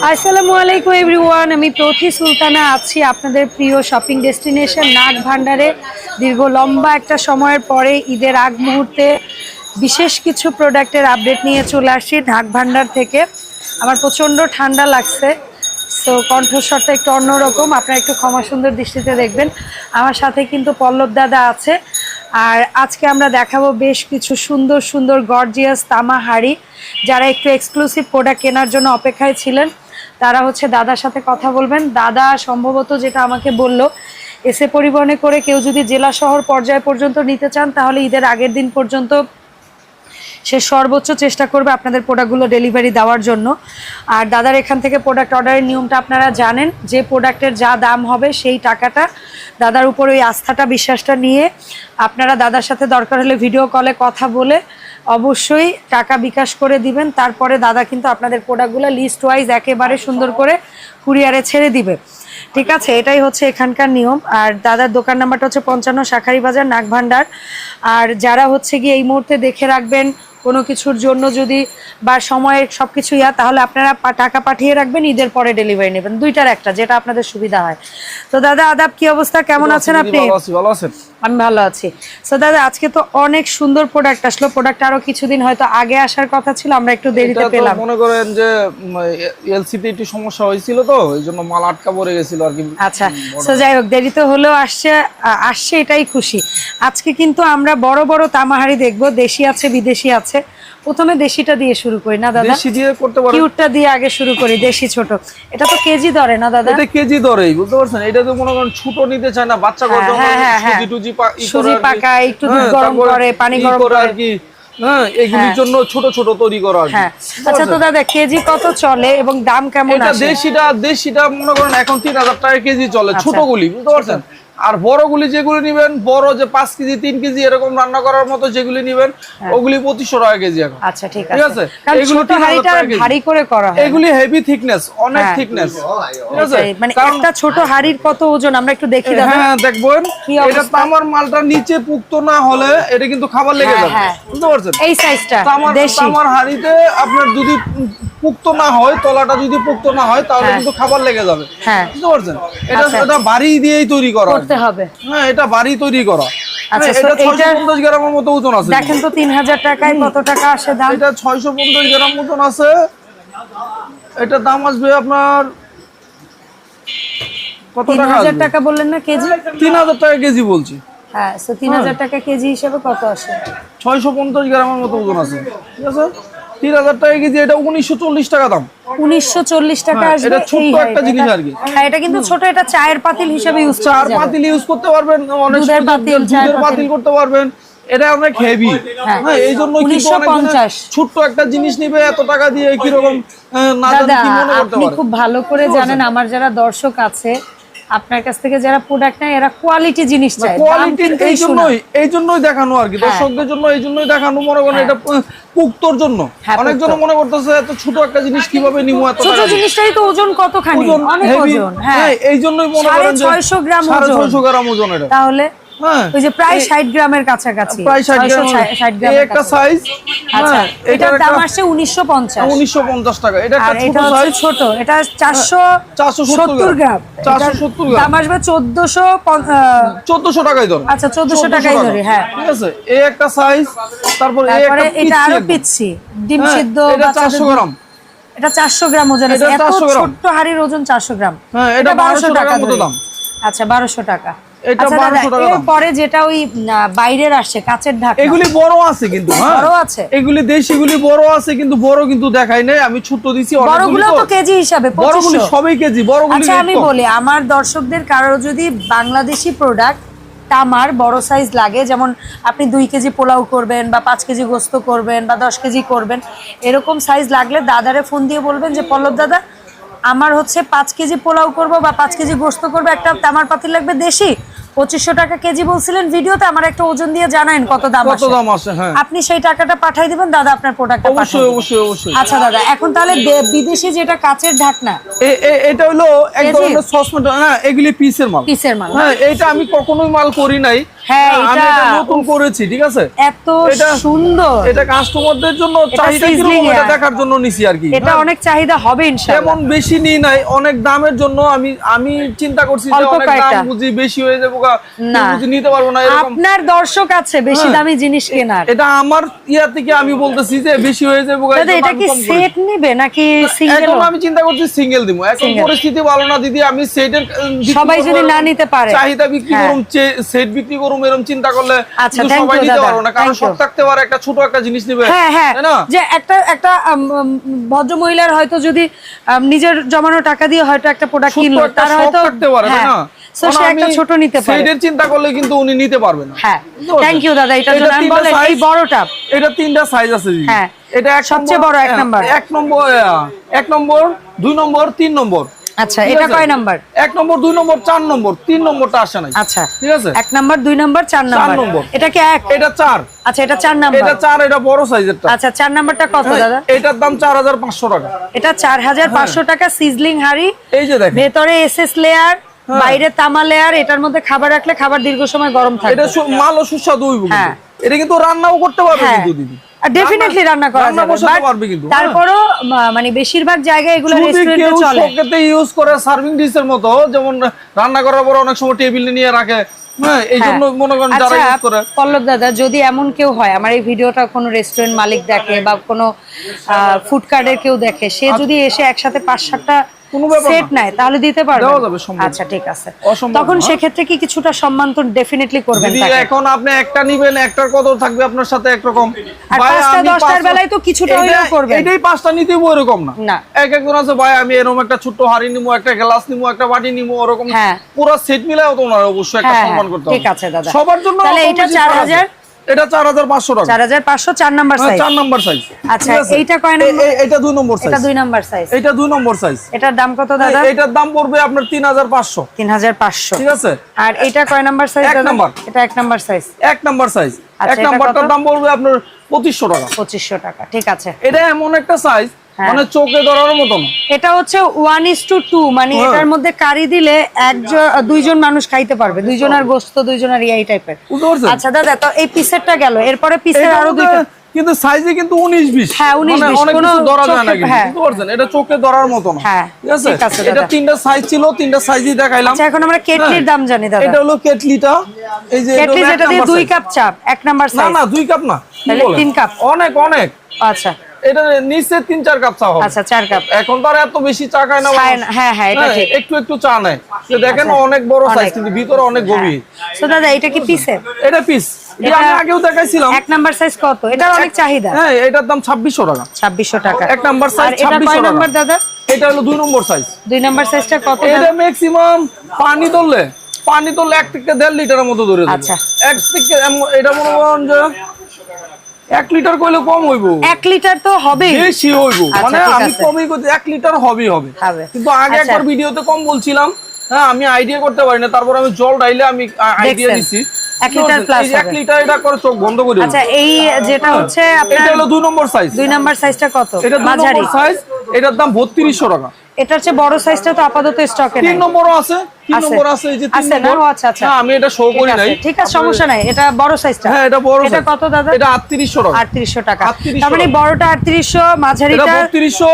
আসসালামু আলাইকুম এভরিওয়ান, আমি প্রথি সুলতানা আছি আপনাদের প্রিয় শপিং ডেস্টিনেশন নাগ ভান্ডারে। দীর্ঘ লম্বা একটা সময়ের পরে ঈদের আগ মুহূর্তে বিশেষ কিছু প্রোডাক্টের আপডেট নিয়ে চলে আসছি নাগ ভান্ডার থেকে। আমার প্রচণ্ড ঠান্ডা লাগছে, তো কণ্ঠস্বরটা একটু অন্যরকম, আপনারা একটু ক্ষমা সুন্দর দৃষ্টিতে দেখবেন। আমার সাথে কিন্তু পল্লব দাদা আছে, আর আজকে আমরা দেখাবো বেশ কিছু সুন্দর সুন্দর গর্জিয়াস তামা হাড়ি যারা একটু এক্সক্লুসিভ প্রোডাক্ট কেনার জন্য অপেক্ষায় ছিলেন। তারা হচ্ছে দাদার সাথে কথা বলবেন। দাদা সম্ভবত যেটা আমাকে বলল, এসে পরিবহনে করে কেউ যদি জেলা শহর পর্যায় পর্যন্ত নিতে চান, তাহলে ঈদের আগের দিন পর্যন্ত সে সর্বোচ্চ চেষ্টা করবে আপনাদের প্রোডাক্টগুলো ডেলিভারি দেওয়ার জন্য। আর দাদার এখান থেকে প্রোডাক্ট অর্ডারের নিয়মটা আপনারা জানেন, যে প্রোডাক্টের যা দাম হবে সেই টাকাটা দাদার উপর ওই আস্থাটা, বিশ্বাসটা নিয়ে আপনারা দাদার সাথে দরকার হলে ভিডিও কলে কথা বলে অবশ্যই টাকা বিকাশ করে দিবেন। তারপরে দাদা কিন্তু আপনাদের প্রোডাক্টগুলো লিস্ট ওয়াইজ একেবারে সুন্দর করে কুরিয়ারে ছেড়ে দিবে। ঠিক আছে? এটাই হচ্ছে এখানকার নিয়ম। আর দাদার দোকান নাম্বারটা হচ্ছে পঞ্চান্ন শাখারি বাজার নাগভান্ডার আর যারা হচ্ছে গিয়ে এই মুহূর্তে দেখে রাখবেন কোনো কিছুর জন্য যদি বা সময়ের সব কিছু ইয়া তাহলে আপনারা টাকা পাঠিয়ে রাখবেন ঈদের পরে ডেলিভারি নেবেন। দুইটার একটা যেটা আপনাদের সুবিধা হয়। তো দাদা আদাব কি অবস্থা? কেমন আছেন আপনি? ভালো আছেন? আমি ভালো আছি। সো দাদা আজকে তো অনেক সুন্দর প্রোডাক্ট আসলো। প্রোডাক্ট আরও কিছুদিন হয়তো আগে আসার কথা ছিল আমরা একটু দেরিতে পেলাম। মনে করেন যে এলসিতে একটু সমস্যা হয়েছিল তো এই জন্য মাল আটকা পড়ে গেছিল আর কি। আচ্ছা সো যাই হোক দেরিতে হলেও আসছে আসছে এটাই খুশি। আজকে কিন্তু আমরা বড় বড় তামাহারি দেখব দেশি আছে বিদেশি আছে। প্রথমে দেশিটা দিয়ে শুরু করি না দাদা? দেশি দিয়ে করতে পারেন। কিউটটা দিয়ে আগে শুরু করি দেশি ছোট। এটা তো কেজি ধরে না দাদা? এটা কেজি দরেই বুঝতে পারছেন? এটা তো মনে করেন ছোট নিতে চায় না বাচ্চা করতে হ্যাঁ, হ্যাঁ, হ্যাঁ। সুজি টুজি সুজি আর কি। পাকায়, একটু দুধ গরম করে, পানি গরম করে আর কি। হ্যাঁ এগুলির জন্য ছোট ছোট তৈরি করা আর কি। হ্যাঁ। আচ্ছা তো দাদা কেজি কত চলে এবং দাম কেমন আছে? এটা দেশিটা দেশিটা মনে করেন এখন তিন হাজার টাকা কেজি চলে আচ্ছা। ছোটগুলি বুঝতে পারছেন? আর বড়গুলি যেগুলি নিবেন বড় যে পাঁচ কেজি তিন কেজি এরকম রান্না করার মতো যেগুলি নিবেন ওগুলি পঁচিশশো টাকা কেজি এখন। আচ্ছা ঠিক ঠিক আছে? এগুলো ছোট 3000 হাড়িটা টাকা কেজি। ভারী করে করা এগুলি হেভি থিকনেস অনেক হ্যাঁ। থিকনেস ঠিক আছে? মানে একটা ছোট হাড়ির কত ওজন আমরা একটু দেখি হ্যাঁ দেখবেন এটা তামার মালটা নিচে পুক্ত না হলে এটা কিন্তু খাবার লেগে হ্যাঁ, যাবে। হ্যাঁ। বুঝতে পারছেন? এই সাইজটা তামার তামার হাড়িতে আপনার যদি পুক্ত না হয় তলাটা যদি পুক্ত না হয় তাহলে হ্যাঁ। কিন্তু খাবার লেগে যাবে। হ্যাঁ। বুঝতে পারছেন? এটা আচ্ছা। এটা বাড়ি দিয়েই তৈরি করা। করতে হবে। হ্যাঁ এটা বাড়ি তৈরি করা। আচ্ছা, হ্যাঁ, গ্রামের মতো ওজন আছে। দেখেন তো তিন হাজার টাকায় কত টাকা আসে দাম? এটা ছয়শো পঞ্চাশ গ্রাম আছে। এটা দাম আসবে আপনার কত টাকা বললেন না কেজি? তিন হাজার টাকা কেজি বলছি। হ্যাঁ তিন হাজার টাকা কেজি হিসেবে কত আসে? ছয়শো পঞ্চাশ গ্রামের মতো ওজন আছে। ঠিক আছে? তিন হাজার টাকা কেজি এটা উনিশশো চল্লিশ টাকা দাম। উনিশশো চল্লিশ টাকা হ্যাঁ, এটা ছোট্ট একটা জিনিস আর কি। হ্যাঁ এটা কিন্তু ছোট এটা চায়ের পাতিল হিসেবে ইউজ চার পাতিল ইউজ করতে পারবেন অনেক দুধের পাতিল, চায়ের পাতিল। পাতিল। করতে পারবেন। এটা অনেক হেভি হ্যাঁ। এই জন্য কিন্তু অনেক 1950 ছোট্ট একটা জিনিস নিবে এত টাকা দিয়ে কীরকম আহ, না জানি কি মনে করতে আপনি পারে খুব ভালো করে জানেন আমার যারা দর্শক আছে আপনার কাছ থেকে যারা প্রোডাক্ট নেয় এরা কোয়ালিটি জিনিস চায়। কোয়ালিটি এই জন্যই এই জন্যই দেখানো আর কি হ্যাঁ। দর্শকদের জন্য এই জন্যই দেখানো মনে করেন এটা আহ, পুক্তর জন্য। হ্যাঁ, অনেকজন মনে করতেছে এত ছোট একটা জিনিস কীভাবে নিমু এত ছোট জিনিসটাই তো ওজন কতখানি? অনেক ওজন হ্যাঁ। হ্যাঁ এই জন্যই মনে করেন যে ছয়শো গ্রাম সাড়ে ওজন। ছয়শো গ্রাম ওজন এটা। তাহলে হ্যাঁ ওই যে প্রায় ষাট গ্রামের কাছাকাছি। প্রায় ষাট 600 গ্রাম একটা সাইজ আচ্ছা হ্যাঁ এটার দাম আসছে উনিশশো পঞ্চাশ। উনিশশো পঞ্চাশ টাকা। এটা একটা ছোট সাইজ ছোট এটা চারশো 470 গ্রাম। চারশো এটার সত্তর গ্রাম। দাম আসবে চোদ্দশো চোদ্দশো টাকাই ধরো। আচ্ছা, 1400 টাকাই ধরি, হ্যাঁ। ঠিক আছে? এই একটা সাইজ তারপর এই একটা এটা আরও পিচ্ছি ডিম হ্যাঁ, সিদ্ধ এটা বাচ্চাদের চারশো গ্রাম। এটা চারশো গ্রাম ওজন আছে। এত 400। ছোট্ট হাড়ির ওজন চারশো গ্রাম। হ্যাঁ, এটা 1200 টাকার মতো দাম। আচ্ছা বারোশো টাকা। এটা আচ্ছা, দাদা, 1200 টাকা দাম। এরপরে যেটা ওই বাইরের আসছে কাচের ঢাকনা। এগুলি বড় আছে কিন্তু হ্যাঁ? বড় আছে? এগুলি দেশিগুলি বড় আছে কিন্তু বড় কিন্তু দেখাই নাই। আমি ছোট দিছি বড়গুলো তো। তো কেজি হিসাবে বড়গুলি 2500 সবই কেজি বড়গুলি আচ্ছা আমি বলি আমার দর্শকদের কারও যদি বাংলাদেশি প্রোডাক্ট তামার বড় সাইজ লাগে যেমন আপনি দুই কেজি পোলাও করবেন বা পাঁচ কেজি গোস্ত করবেন বা দশ কেজি করবেন এরকম সাইজ লাগলে দাদারে ফোন দিয়ে বলবেন যে পল্লব দাদা আমার হচ্ছে পাঁচ কেজি পোলাও করব বা পাঁচ কেজি গোস্ত করব একটা তামার পাতিল লাগবে দেশি পঁচিশশো টাকা কেজি বলছিলেন ভিডিওতে আমার একটা ওজন দিয়ে জানান কত দাম কত দাম আছে হ্যাঁ। আপনি সেই টাকাটা পাঠাই দিবেন দাদা আপনার প্রোডাক্টটা অবশ্যই অবশ্যই অবশ্যই। আচ্ছা দাদা এখন তাহলে বিদেশি যেটা কাচের ঢাকনা। এটা হলো এক কেজি? ধরনের সসমেট হ্যাঁ এগুলি পিসের মাল। পিসের মাল। হ্যাঁ এইটা আমি কখনোই মাল করি নাই। হ্যাঁ, এটা- এটা নতুন করেছি ঠিক আছে? এত সুন্দর। এটা কাস্টমারদের জন্য চাহিদা কীরকম? এটা দেখার জন্য নিছি আর কি এটা। অনেক চাহিদা হবে ইনশাআল্লাহ তেমন বেশি নিই নাই অনেক দামের জন্য আমি আমি চিন্তা করছি যে অনেক দাম বুঝি বেশি হয়ে যাব গা, না। বুঝি নিতে পারব না এরকম। আপনার দর্শক আছে বেশি হ্যাঁ। দামি জিনিস কেনার। এটা আমার ইয়া থেকে আমি বলতেছি যে বেশি হয়ে যাব দাদা এটা কি সেট নিবে নাকি সিঙ্গেল এখন আমি চিন্তা করছি সিঙ্গেল দিব। এখন পরিস্থিতি ভালো না দিদি আমি সেটের সবাই যদি না নিতে পারে। চাহিদা বিক্রি হ্যাঁ। করুম সেট বিক্রি করুম এরকম চিন্তা করলে আচ্ছা, সবাই নিতে পারব না কারণ you। থাকতে পারে একটা ছোট একটা জিনিস নিবে হ্যাঁ হ্যাঁ যে একটা একটা ভদ্র মহিলার হয়তো যদি নিজের জমানো টাকা দিয়ে হয়তো একটা প্রোডাক্ট কিনলো তার হয়তো থাকতে পারে হ্যাঁ। না? ছোট নিতে পারে। চিন্তা করলে কিন্তু উনি নিতে পারবে না। হ্যাঁ। থ্যাংক ইউ দাদা এটা জন্য আমি বলেন এই বড়টা। এটা তিনটা সাইজ আছে হ্যাঁ। এটা সবচেয়ে বড় এক নম্বর। এক নম্বর এক নম্বর দুই নম্বর তিন নম্বর। আচ্ছা এটা কয় নাম্বার? এক নম্বর দুই নম্বর চার নম্বর তিন নম্বরটা আসে নাই। আচ্ছা ঠিক আছে? এক নাম্বার দুই নাম্বার চার নাম্বার। নম্বর। এটা কি এক? এটা চার। আচ্ছা এটা চার নাম্বার। এটা চার এটা বড় সাইজেরটা। আচ্ছা চার নাম্বারটা কত দাদা? এটার দাম চার হাজার পাঁচশো টাকা। এটা চার হাজার পাঁচশো টাকা সিজলিং হাড়ি। এই যে দেখেন। ভেতরে এসএস লেয়ার বাইরে তামা লেয়ার এটার মধ্যে খাবার রাখলে খাবার দীর্ঘ সময় গরম থাকবে। এটা সু- মালও সুস্বাদু হইব। হ্যাঁ। এটা কিন্তু রান্নাও করতে পারবে হ্যাঁ। কিন্তু দিদি। ডেফিনেটলি রান্না করা যাবে পারবে কিন্তু, হ্যাঁ। তারপরও মানে বেশিরভাগ জায়গায় এগুলো রেস্টুরেন্টে চলে শোকেতে ইউজ করে সার্ভিং ডিশের মতো যেমন রান্না করার পর অনেক সময় টেবিলে নিয়ে রাখে হ্যাঁ হ্যাঁ। আচ্ছা, পল্লব দাদা যদি এমন কেউ হয় আমার এই ভিডিওটা কোনো রেস্টুরেন্ট মালিক দেখে বা কোনো ফুড কার্ডের কেউ দেখে সে যদি এসে একসাথে পাঁচ সাতটা কোনো ব্যাপার সেট নাই তাহলে দিতে পারবেন। দেওয়া যাবে সম্মান আচ্ছা ঠিক আছে। তখন সেক্ষেত্রে কি কিছুটা সম্মান তো ডেফিনেটলি করবেন তাকে? এখন আপনি একটা নেবেন একটার কত থাকবে আপনার সাথে একরকম। আর পাঁচটা তো কিছুটা হইলেও করবেন। এটাই পাঁচটা নিতে এরকম না। না। এক একজন আছে ভাই আমি এরকম একটা ছোট হাড়ি নিমু একটা গ্লাস নিমু একটা বাটি নিমু এরকম হ্যাঁ। পুরো সেট মিলায় তো ওনার অবশ্যই একটা হ্যাঁ, সম্মান হ্যাঁ, করতে হবে। ঠিক আছে দাদা। সবার জন্য তাহলে এটা 4000 এটা চার হাজার পাঁচশো টাকা। চার হাজার পাঁচশো চার নাম্বার হ্যাঁ, সাইজ চার নাম্বার সাইজ আচ্ছা, এইটা কয় নাম্বার? এটা দুই নম্বর এটা সাইজ দুই নাম্বার সাইজ এটা দুই নম্বর সাইজ এটার দাম কত দাদা? এটার দাম পড়বে আপনার তিন হাজার পাঁচশো। তিন হাজার পাঁচশো। ঠিক আছে? আর এটা কয় নাম্বার সাইজ এক নাম্বার। এটা এক নাম্বার সাইজ এক নাম্বার সাইজ আচ্ছা, এক এটা নাম্বারটার দাম পড়বে আপনার পঁচিশশো টাকা। পঁচিশশো টাকা ঠিক আছে। এটা এমন একটা সাইজ হ্যাঁ। মানে চোখে ধরার মতো এটা হচ্ছে ওয়ান ইস টু টু মানে হ্যাঁ। এটার মধ্যে কারি দিলে একজন দুইজন মানুষ খাইতে পারবে। দুইজনের গোস্ত দুইজনের এই টাইপের আচ্ছা দাদা তো এই পিসেরটা গেল। এরপরে পিসের আরও দুইটা। কিন্তু সাইজে কিন্তু উনিশ বিশ। হ্যাঁ, 19 মানে 20 অনেক কোনো কিছু ধরা যায় না চোখে- কিন্তু হ্যাঁ। বুঝতে পারছেন? এটা চোখে ধরার মতো না। হ্যাঁ, ঠিক আছে? ঠিক আছে এটা। তিনটা সাইজ ছিল তিনটা সাইজই দেখাইলাম। আচ্ছা এখন আমরা কেটলির হ্যাঁ। দাম জানি দাদা। এটা হলো কেটলিটা। এই যে কেটলি যেটা দিয়ে নাম্বার দুই কাপ চাপ এক নাম্বার না সাইজ না দুই কাপ না তাহলে বলেন? তিন কাপ? অনেক অনেক। আচ্ছা। এটা নিচে তিন চার কাপ চা হবে। আচ্ছা চার কাপ। এখন তো আর এত বেশি চা খায় না হ্যাঁ, হ্যাঁ, এটা ঠিক। একটু একটু চা নেয়। তো দেখেন আচ্ছা। অনেক বড় সাইজ কিন্তু ভিতরে অনেক গভীর। তো দাদা এটা কি পিসের এটা পিস আমি আগেও দেখাইছিলাম। এক নাম্বার সাইজ কত? এটার অনেক চাহিদা। হ্যাঁ এটার দাম ছাব্বিশশো টাকা। ছাব্বিশশো টাকা। এক নাম্বার সাইজ এটা নাম্বার দাদা? হলো দুই নম্বর সাইজ দুই নাম্বার সাইজটা কত এটা ম্যাক্সিমাম পানি ধরলে পানি ধরলে এক থেকে দেড় লিটারের মতো ধরে। আচ্ছা। এক থেকে এটা মনে করেন যে এক লিটার কইলে কম হইব। এক লিটার তো হবেই। বেশি হইব। আচ্ছা, মানে আমি কমই করতে এক লিটার হবেই হবে। হবে। কিন্তু আগে আচ্ছা। একবার ভিডিওতে কম বলছিলাম। হ্যাঁ আমি আইডিয়া করতে পারি না তারপর আমি জল ডাইলে আমি আইডিয়া। দিছি। এক লিটার যে এক লিটার এটা করে চোখ বন্ধ করে। আচ্ছা এই যেটা হচ্ছে এটা হলো দুই নম্বর সাইজ দুই নাম্বার সাইজটা কত? এটা দুই মাঝারি। নম্বর সাইজ এটার দাম বত্রিশশো টাকা। এটা হচ্ছে বড় সাইজটা তো আপাতত স্টকে তিন নেই। নম্বরও আছে তিন আছে। নম্বর আছে এই যে তিন আছে না? নম্বর। ও আচ্ছা, আচ্ছা। হ্যাঁ আমি এটা শো করি নাই। ঠিক আছে সমস্যা নাই। এটা বড় সাইজটা হ্যাঁ এটা বড় এটা কত দাদা? এটা আটত্রিশশো টাকা। আটত্রিশশো টাকা। 3800 তার মানে বড়টা আটত্রিশশো মাঝারিটা এটা 3200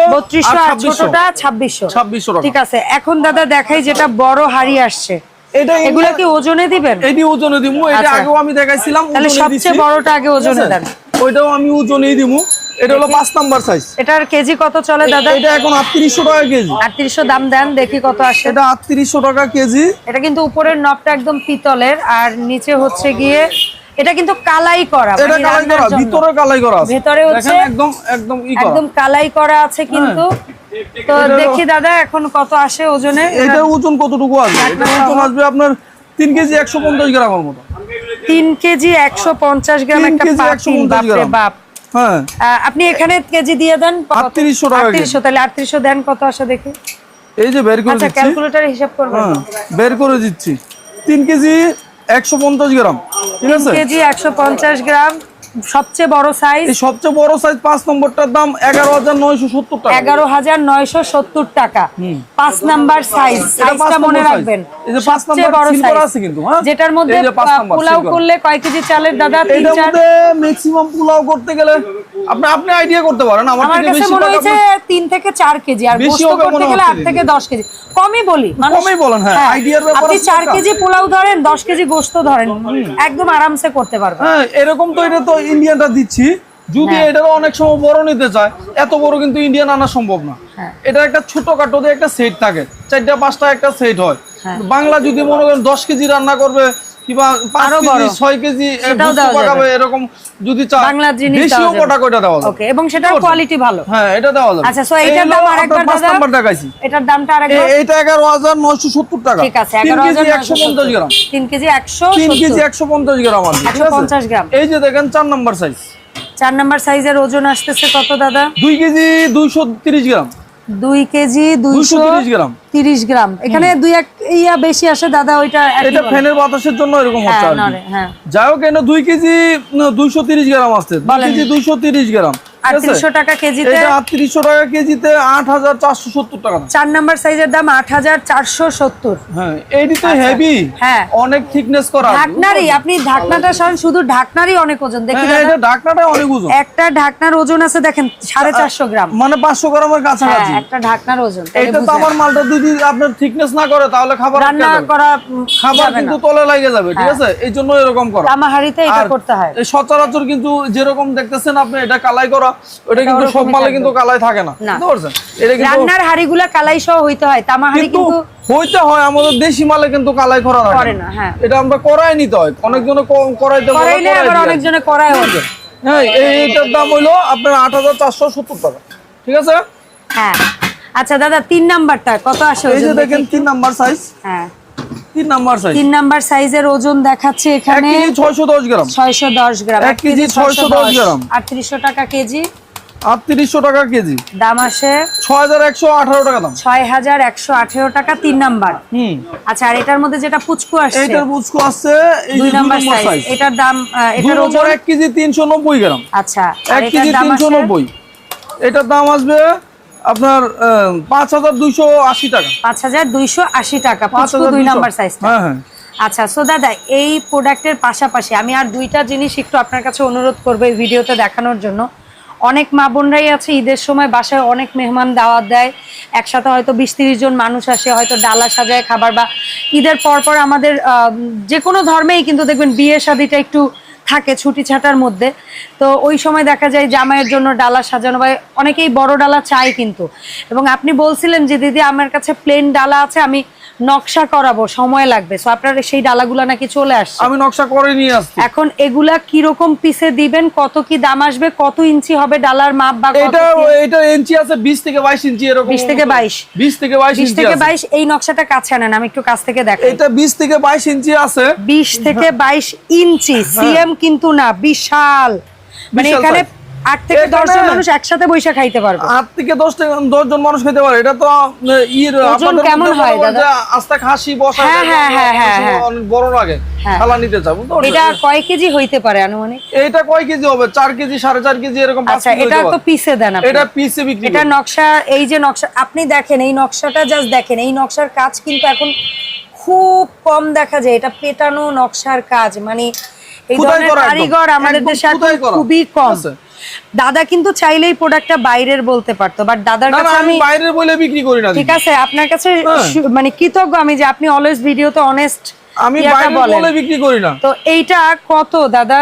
আর আর 2600 ছাব্বিশশো। 2600 টাকা। ঠিক আছে এখন দাদা দেখাই যেটা বড় হাড়ি আসছে। এটা এগুলো কি ওজনে দিবেন? এটি ওজনে দিমু। এটা আচ্ছা। আগেও আমি দেখাইছিলাম তাহলে সবচেয়ে বড়টা আগে ওজনে দেন। ওইটাও আমি ওজনেই দিমু। এটা হলো পাঁচ নাম্বার সাইজ এটার কেজি কত চলে দাদা? এটা এখন আটত্রিশশো টাকা কেজি। আটত্রিশশো দাম দেন দেখি কত আসে। এটা আটত্রিশশো টাকা কেজি। এটা কিন্তু উপরের নবটা একদম পিতলের আর নিচে হচ্ছে গিয়ে এটা কিন্তু কালাই করা এটা মানে কালাই করা ভিতরে কালাই করা আছে। ভেতরে হচ্ছে- একদম একদম ই করা। একদম কালাই করা আছে কিন্তু। তো দেখি দাদা এখন কত আসে ওজনে? এটার ওজন কতটুকু আসবে? এটার ওজন আসবে আপনার তিন কেজি একশো পঞ্চাশ গ্রামের মতো। তিন কেজি একশো পঞ্চাশ গ্রাম একটা কেজি পাতিল 150 বাপরে বাপ। হ্যাঁ। আপনি এখানে কেজি দিয়ে দেন 3800 টাকা কেজি। আটত্রিশশো তাহলে আটত্রিশশো দেন কত আসে দেখি। এই যে বের করে আচ্ছা ক্যালকুলেটরে হিসাব করব হ্যাঁ বের করে দিচ্ছি। তিন কেজি একশো পঞ্চাশ গ্রাম। ঠিক আছে? কেজি একশো পঞ্চাশ গ্রাম। সবচেয়ে বড় সাইজ সবচেয়ে বড় সাইজ পাঁচ নম্বরটার দাম এগারো হাজার নয়শো সত্তর টাকা। এগারো হাজার নয়শো সত্তর টাকা। পাঁচ নাম্বার সাইজ সাইজটা মনে রাখবেন। সবচেয়ে বড় সাইজ হ্যাঁ? যেটার মধ্যে পোলাও করলে কয় কেজি চালের দাদা? তিন চার? ম্যাক্সিমাম পোলাও করতে গেলে আপনি আপনি আইডিয়া করতে পারেন। আমার আমার কাছে মনে হয়েছে তিন থেকে চার কেজি আর বেশি গোস্ত করতে গেলে আট থেকে দশ কেজি। কমই বলি কমই বলেন, হ্যাঁ, আইডিয়ার ব্যাপার আপনি চার কেজি পোলাও ধরেন দশ কেজি গোস্ত ধরেন একদম আরামসে করতে পারবেন। হ্যাঁ এরকম তো এটা তো ইন্ডিয়ানটা দিচ্ছি যদি হ্যাঁ। এটারও অনেক সময় বড় নিতে চায় এত বড় কিন্তু ইন্ডিয়ান আনা সম্ভব না হ্যাঁ। এটা একটা ছোটখাটো দিয়ে একটা সেট থাকে চারটা পাঁচটা একটা সেট হয় হ্যাঁ। বাংলা যদি মনে করেন দশ কেজি রান্না করবে এই এটার হলো দাম আপনার আরেকবার পাঁচ দাদা। নাম্বার দেখাইছি। এটার দামটা এইটা এগারো নয়শো সত্তর ঠিক আছে এগারো একশো পঞ্চাশ গ্রাম। তিন কেজি একশো তিন কেজি একশো পঞ্চাশ গ্রাম আর কি, ঠিক আছে? 150 গ্রাম। এই যে দেখেন চার নম্বর সাইজ চার নাম্বার সাইজের ওজন আসতেছে কত দাদা? দুই কেজি দুইশো তিরিশ গ্রাম। দুই কেজি দুইশো 230 গ্রাম। তিরিশ গ্রাম। এখানে দুই এক ইয়া বেশি আসে দাদা ওইটা এটা ফ্যানের বাতাসের জন্য এরকম হচ্ছে হ্যাঁ। হ্যাঁ। যাই হোক এনে দুই কেজি দুইশো তিরিশ গ্রাম আসছে। দুই কেজি দুইশো তিরিশ গ্রাম। টাকা কেজিতে এটা টাকা কেজিতে টাকা চার নাম্বার সাইজের দাম হ্যাঁ এইটি তো হেভি হ্যাঁ। অনেক থিকনেস করা। ঢাকনারই আপনি ঢাকনাটা সরান শুধু ঢাকনারই অনেক ওজন দেখি হ্যাঁ, এটা ঢাকনাটা অনেক ওজন। একটা ঢাকনার ওজন আছে দেখেন সাড়ে চারশো গ্রাম। মানে পাঁচশো গ্রামের কাছাকাছি। একটা ঢাকনার ওজন এটা তো আমার মালটা যদি আপনার থিকনেস না করে তাহলে খাবার রান্না করা খাবার কিন্তু তলে লাগে যাবে ঠিক। আছে? এই জন্য এরকম করা। তামাহারিতে এটা করতে হয়। সচরাচর কিন্তু যেরকম দেখতেছেন আপনি এটা কালাই করা ওটা কিন্তু সব মালে কিন্তু কালাই থাকে না। না। বুঝতে এটা কিন্তু রান্নার হাড়িগুলা কালাই সহ হইতে হয় তামাহারি কিন্তু কিন্তু হইতে হয় আমাদের দেশি মালে কিন্তু কালাই করা থাকে না, হ্যাঁ। এটা আমরা করাই নিতে হয়। অনেকজনে করাইতে বলে করাইলে আবার দিই আর কি। অনেকজনে করায় হতো হ্যাঁ এইটার দাম হইল আপনার আট হাজার চারশো সত্তর টাকা। ঠিক আছে? হ্যাঁ। আচ্ছা দাদা তিন নাম্বারটা কত আসে এই যে দেখেন তিন নাম্বার সাইজ হ্যাঁ। তিন নাম্বার সাইজ তিন নাম্বার সাইজের ওজন দেখাচ্ছে এখানে। কেজি ছয়শো দশ গ্রাম। ছয়শো দশ গ্রাম। এক কেজি 610 গ্রাম। আটত্রিশশো টাকা কেজি। আটত্রিশশো টাকা কেজি। দাম আসে ছয় হাজার একশো আঠারো টাকা দাম। ছয় হাজার একশো আঠেরো টাকা তিন নাম্বার। হুম। আচ্ছা আর এটার মধ্যে যেটা পুচকু আসছে এইটার বুঝকো আসছে দুই নাম্বার সাইজ এটার দাম এটার ওজন? এক কেজি তিনশো নব্বই গ্রাম। আচ্ছা এক কেজি দাম তিনশো আসে নব্বই। এটার দাম আসবে আপনার পাঁচ হাজার দুইশো আশি টাকা। পাঁচ হাজার দুইশো আশি টাকা পাঁচ দুই। নাম্বার সাইজটা হ্যাঁ হ্যাঁ। আচ্ছা সো দাদা এই প্রোডাক্টের পাশাপাশি আমি আর দুইটা জিনিস একটু আপনার কাছে অনুরোধ করব এই ভিডিওতে দেখানোর জন্য। অনেক মা বোনরাই আছে ঈদের সময় বাসায় অনেক মেহমান দাওয়াত দেয়। একসাথে হয়তো বিশ তিরিশ জন মানুষ আসে হয়তো ডালা সাজায় খাবার বা ঈদের পর পর আমাদের যে কোনো ধর্মেই কিন্তু দেখবেন বিয়ে শাদিটা একটু থাকে ছুটি ছাটার মধ্যে। তো ওই সময় দেখা যায় জামাইয়ের জন্য ডালা সাজানো বা অনেকেই বড় ডালা চাই কিন্তু। এবং আপনি বলছিলেন যে দিদি আমার কাছে প্লেন ডালা আছে আমি নকশা করাবো সময় লাগবে। সো আপনার সেই ডালাগুলো নাকি চলে আসছে। আমি নকশা করে নিয়ে আসছি। এখন এগুলা কীরকম পিসে দিবেন কত কি দাম আসবে কত ইঞ্চি হবে ডালার মাপ বা এটা এটা ইঞ্চি আছে বিশ থেকে বাইশ ইঞ্চি এরকম 20 থেকে 22 বিশ থেকে বাইশ বিশ ইঞ্চি থেকে আছে। বাইশ এই নকশাটা কাছে আনেন আমি একটু কাছ থেকে দেখাই। এটা বিশ থেকে বাইশ ইঞ্চি আছে। বিশ থেকে বাইশ ইঞ্চি সিএম কিন্তু না বিশাল। মানে এখানে আট থেকে দশ জন মানুষ একসাথে বৈশা খাইতে পারবে। আট থেকে দশ দশ জন মানুষ খেতে পারে। এটা তো আপনাদের কেমন হয় দাদা? আস্তে খাসি বসা হ্যাঁ, হ্যাঁ, হ্যাঁ, হ্যাঁ, হ্যাঁ। বড় লাগে। হ্যাঁ। নিতে চাই বুঝতে এটা কয় কেজি হইতে পারে আনুমানিক? এইটা কয় কেজি হবে? চার কেজি সাড়ে চার কেজি এরকম আচ্ছা এটা তো পিসে দেন আপনি। এটা পিসে বিক্রি এটা নকশা এই যে নকশা আপনি দেখেন এই নকশাটা জাস্ট দেখেন এই নকশার কাজ কিন্তু এখন খুব কম দেখা যায়। এটা পেটানো নকশার কাজ মানে এই ধরনের কারিগর আমাদের দেশে এখন খোদাই করা। খুবই কম। দাদা কিন্তু চাইলেই প্রোডাক্টটা বাইরের বলতে পারতো বাট দাদার না না কাছে আমি আমি বাইরের বলে বিক্রি করি না ঠিক আছে আপনার কাছে হ্যাঁ। মানে কৃতজ্ঞ আমি যে আপনি অলওয়েজ ভিডিওতে অনেস্ট আমি বলে বিক্রি করি না। তো এইটা কত দাদা?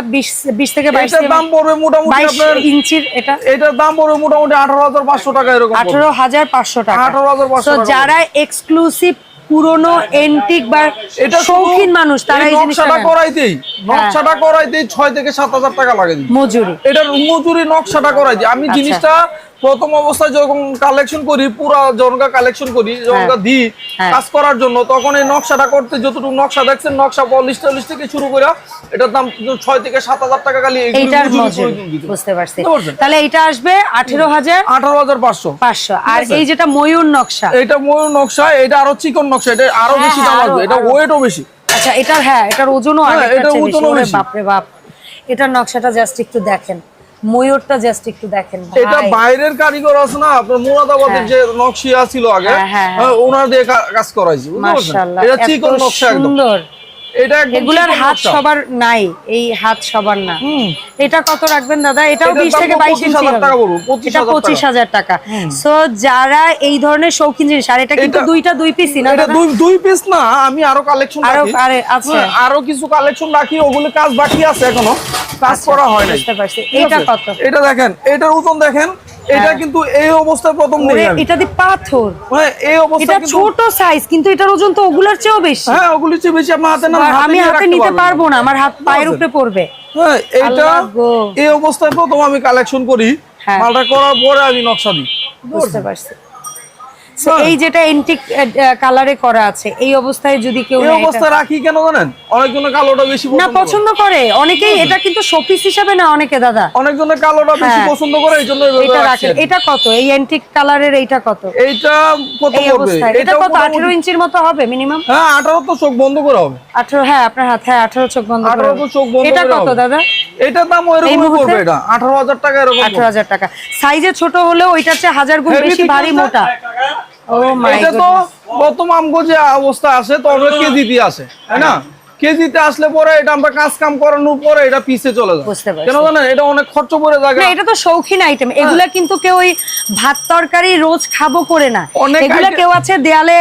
থেকে দাম পড়বে মোটামুটি বাইশ আপনার ইঞ্চির এটা? এটার দাম পড়বে মোটামুটি টাকা এরকম পড়বে। আঠারো হাজার পাঁচশো টাকা। 18,500 তো টাকা। যারা এক্সক্লুসিভ পুরনো এন্টিক বা শৌখিন মানুষ তারা এই জিনিসটা নকশাটা করাইতেই নকশাটা করাইতেই 6 থেকে সাত হাজার টাকা লাগে। মজুরি। এটার মজুরি নকশাটা করাই আমি আচ্ছা। জিনিসটা প্রথম অবস্থায় যখন কালেকশন করি পুরা জনকা কালেকশন করি জনকা দিই হ্যাঁ। কাজ করার জন্য তখন এই নকশাটা করতে যতটুকু নকশা দেখছেন নকশা পলিশ টলিশ থেকে শুরু করে এটার দাম ছয় থেকে সাত হাজার টাকা খালি। বুঝতে পারছি। তাহলে এটা আসবে আঠেরো হাজার আঠারো হাজার পাঁচশো। পাঁচশো। আর এই যেটা ময়ূর নকশা। এটা ময়ূর নকশা এটা আরও চিকন নকশা এটা আরও হ্যাঁ, বেশি হ্যাঁ, দাম আসবে এটা। ওয়েটও বেশি। আচ্ছা এটার হ্যাঁ এটার ওজনও হ্যাঁ। বাপরে বাপ। এটার নকশাটা জাস্ট একটু দেখেন। ময়ূরটা জাস্ট একটু দেখেন এটা বাইরের কারিগর আছে না আপনার মুরাদাবাদের যে নকশিয়া ছিল আগে হ্যাঁ, হ্যাঁ, হ্যাঁ, ওনার দিয়ে কাজ করাইছি এটা চিকন নকশা একদম। সুন্দর। এটা এগুলার হাত সবার নাই এই হাত সবার না। এটা কত রাখবেন দাদা? এটাও এটার বিশ দাম থেকে তো বাইশ 25,000 ইঞ্চি টাকা পড়বে, 25,000 এটা পঁচিশ হাজার টাকা। সো যারা এই ধরনের শৌখিন জিনিস আর এটা কিন্তু দুইটা দুই পিসই না এটা দুই দুই পিস না আমি আরও কালেকশন রাখি। আরে আছে। হ্যাঁ, আরও কিছু কালেকশন রাখি ওগুলো কাজ বাকি আছে এখনও। কাজ আচ্ছা, করা হয় বুঝতে পারছি। এটা? কত? এটা দেখেন এটার ওজন দেখেন এটা কিন্তু এই অবস্থায় প্রথম নেই। এটা দিয়ে পাথর। হ্যাঁ এই অবস্থা এটা ছোট সাইজ কিন্তু এটার ওজন তো ওগুলার চেয়েও বেশি। হ্যাঁ ওগুলি চেয়ে বেশি আমার হাতে না আমি হাতে নিতে পারব। না আমার হাত পায়ের উপরে পড়বে। হ্যাঁ এটা এই অবস্থায় প্রথম আমি কালেকশন করি। হ্যাঁ। মালটা করার পরে আমি নকশা দিই। বুঝতে পারছি। হ্যাঁ। এই যেটা এন্টিক কালারে করা আছে এই অবস্থায় যদি কেউ এই নেয় অবস্থায় রাখি কেন জানেন? অনেকজনের কালোটা বেশি না পছন্দ করে। অনেকেই এটা কিন্তু শোপিস হিসাবে না অনেকে দাদা। অনেকজনের কালোটা বেশি হ্যাঁ। পছন্দ করে এই জন্য এভাবে এটা রাখেন। এটা কত? এই অ্যান্টিক কালারের এইটা কত? এইটা কত পড়বে? এটা কত? মোটামুটি- আঠেরো ইঞ্চির মতো হবে মিনিমাম হ্যাঁ আঠারো তো চোখ বন্ধ করে হবে। আঠারো হ্যাঁ আপনার হাত হ্যাঁ আঠারো চোখ বন্ধ করে আঠারো তো হবে। চোখ বন্ধ এটা কত দাদা? এটার দাম মুহূর্তে? পড়বে এটা। আঠারো হাজার টাকা এরকম আঠারো হাজার টাকা। সাইজে ছোট হলেও ওইটার চেয়ে হাজার গুণ বেশি ভারী মোটা। এটা তো প্রথম যে অবস্থা আসে তো আমরা কেজিতে আসে তাই না? কেজিতে আসলে পরে এটা আমরা কাজ কাম করানোর পরে এটা পিছে চলে যায়। কেন জানেন এটা অনেক খরচ পড়ে যায়। এটা তো শৌখিন আইটেম এগুলা কিন্তু কেউ ওই ভাত তরকারি রোজ খাব করে না। এগুলা কেউ আছে দেয়ালে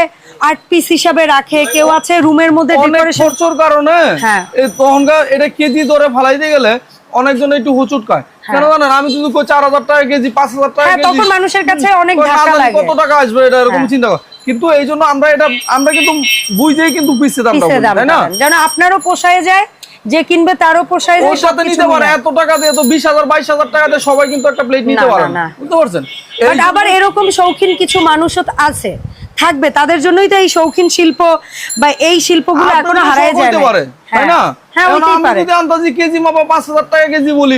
আর্ট পিস হিসাবে রাখে কেউ আছে রুমের মধ্যে ডেকোরেশন খরচর কারণে হ্যাঁ। তখনকার এটা কেজি ধরে ফালাইতে গেলে অনেকজন একটু হুচুট খায়। কেন জানেন আমি যদি চার হাজার টাকা কেজি পাঁচ হাজার টাকা হ্যাঁ তখন মানুষের কাছে অনেক কত টাকা আসবে এটা এরকম হ্যাঁ। চিন্তা কর। কিন্তু এই জন্য আমরা এটা আমরা কিন্তু বুঝেই কিন্তু বলি, দাম তাই না? যেন আপনারও পোষায় যায় যে কিনবে তারও পোষায় যায় সাথে নিতে পারে এত টাকা দিয়ে তো টাকা দিয়ে সবাই কিন্তু একটা প্লেট নিতে পারে না। বুঝতে পারছেন? আবার এরকম শৌখিন কিছু মানুষও আছে থাকবে তাদের জন্যই তো এই শৌখিন শিল্প বা এই শিল্পগুলো এখনও হারায় যায় না তাই না? হ্যাঁ এখন পারে। যদি আন্দাজি কেজি মাপা পাঁচ হাজার টাকা কেজি বলি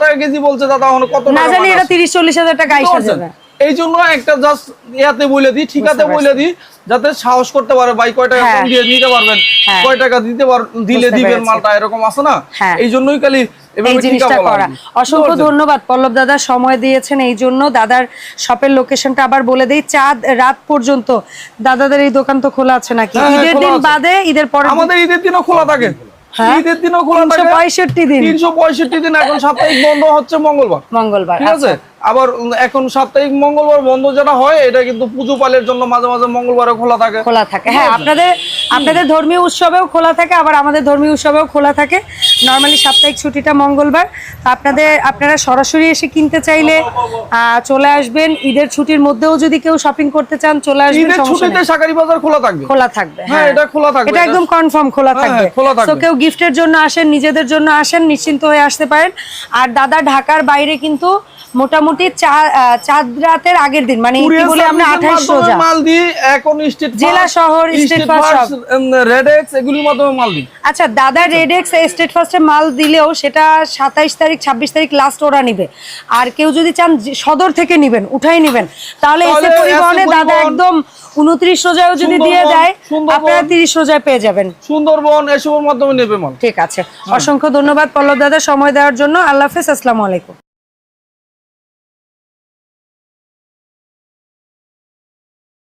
টাকা কেজি বলছে দাদা এখন কত না জানি এটা আছে? তিরিশ চল্লিশ হাজার টাকা আইসা যাবে। এই জন্য একটা জাস্ট ইয়াতে বলে দিই ঠিকাতে বুঝতে বলে দিই যাতে সাহস করতে পারে ভাই কয় টাকা হ্যাঁ। কম দিয়ে নিতে পারবেন হ্যাঁ। কয় টাকা দিতে পার দিলে দিবেন মালটা এরকম আছে না? হ্যাঁ। এই জন্যই খালি এই জিনিসটা করা। অসংখ্য ধন্যবাদ পল্লব দাদা সময় দিয়েছেন এই জন্য। দাদার শপের লোকেশনটা আবার বলে দেই চাঁদ রাত পর্যন্ত। দাদাদের এই দোকান তো খোলা আছে নাকি? ঈদের দিন বাদে ঈদের পরে আমাদের ঈদের দিনও খোলা থাকে? ঈদের দিনও খোলা থাকে 365 দিন। তিনশো পঁয়ষট্টি দিন এখন সাপ্তাহিক বন্ধ হচ্ছে মঙ্গলবার মঙ্গলবার ঠিক আছে আচ্ছা। আবার এখন সাপ্তাহিক মঙ্গলবার বন্ধ যেটা হয় এটা কিন্তু পুজো পালের জন্য মাঝে মাঝে মঙ্গলবারে খোলা থাকে। খোলা থাকে। হ্যাঁ আপনাদের আপনাদের ধর্মীয় উৎসবেও খোলা থাকে আবার আমাদের ধর্মীয় উৎসবেও খোলা থাকে। নর্মালি সাপ্তাহিক ছুটিটা মঙ্গলবার। তো আপনাদের আপনারা সরাসরি এসে কিনতে চাইলে চলে আসবেন। ঈদের ছুটির মধ্যেও যদি কেউ শপিং করতে চান চলে আসবেন ছুটিতে। শাকারি বাজার খোলা থাকবে? খোলা থাকবে হ্যাঁ, এটা খোলা থাকবে। এটা একদম কনফার্ম খোলা হ্যাঁ, থাকবে। হ্যাঁ, খোলা থাকবে। তো কেউ গিফটের জন্য আসেন নিজেদের জন্য আসেন নিশ্চিন্ত হয়ে আসতে পারেন। আর দাদা ঢাকার বাইরে কিন্তু মোটামুটি চাঁদ রাতের আগের দিন মানে কি আমরা রোজা। মাল দিই এখন স্টেট জেলা শহর, স্টেট ফার্স্ট রেডেক্স এগুলির মাধ্যমে মাল আচ্ছা দাদা রেডেক্স স্টেট ফার্স্টে মাল দিলেও সেটা সাতাইশ তারিখ ছাব্বিশ তারিখ লাস্ট ওরা নিবে। আর কেউ যদি চান সদর থেকে নিবেন উঠাই নিবেন তাহলে এসে পরিবহনে দাদা একদম উনত্রিশ রোজায়ও যদি দিয়ে দেয় আপনারা তিরিশ রোজায় পেয়ে যাবেন। সুন্দরবন এসবের মাধ্যমে নেবে মাল। ঠিক আছে। অসংখ্য ধন্যবাদ পল্লব দাদা সময় দেওয়ার জন্য। আল্লাহ হাফেজ আসসালামু আলাইকুম।